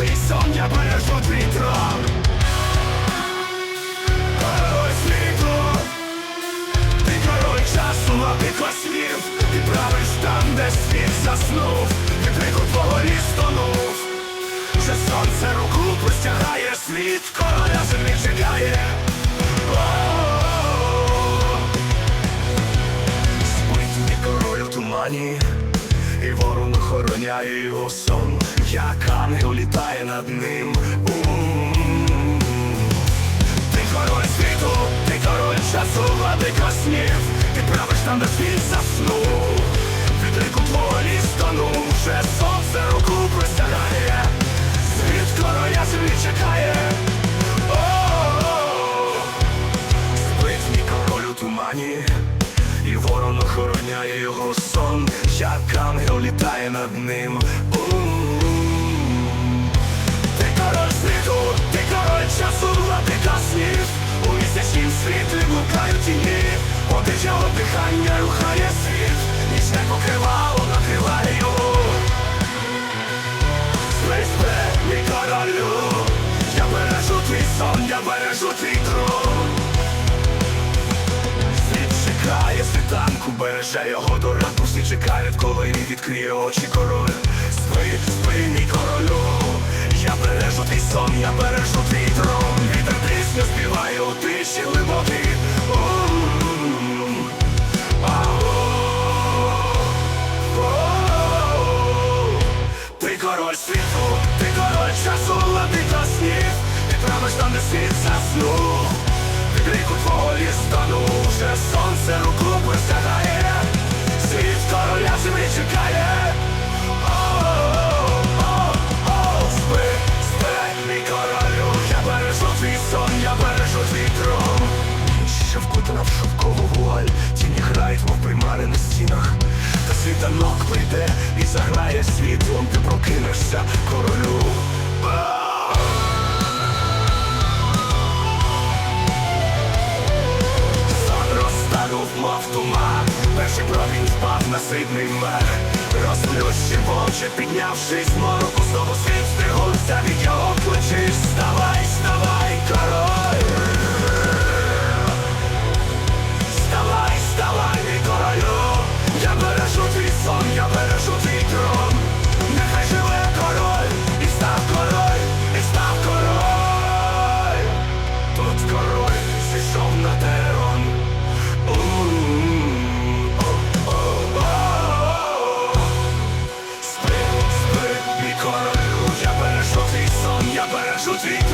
Я сон, я бережу твій трон Король світу. Ти король часу, а ти коснів Ти правиш там, де світ заснув. Ти крику твого ліс тонув Вже сонце руку простягає світ Короля землі чекає охороняє його сон Як ангел літає над ним. Ти король світу, ти король часу, владика снів Ти правиш там, де світ заснув. Від рику твого літає над ним. Ти король світу, ти король часу, владика снів У місячнім світлі блукають тіні. Одичало дихання рухає світ. Нічне покривало накриває його. Спи, спи, мій королю. Я бережу твій сон, я бережу твій трон світанку, береже його до ранку Всі чекають, коли він відкриє очі король Спи, спи, мій королю. Я бережу твій сон, я бережу твій трон. Вітер пісню співає у тиші глибокій. Ти король світу, ти король часу, владика снів. Ти правиш там, де світ заснув ліс тонув Вже сонце руку простягає Світ короля землі чекає. О-о-о-о. Спи, спи, мій королю. Я бережу твій сон, я бережу твій Ще вкутана в шовкову вуаль. Тіні грають, мов примари на стінах. Та світанок прийде і заграє світлом. Ти прокинешся, королю Перший промінь впав на сидний мер. Розплющив очі, піднявшись з мороку Знову світ стригнувся від його плечі. Вставай, вставай, король кажуть.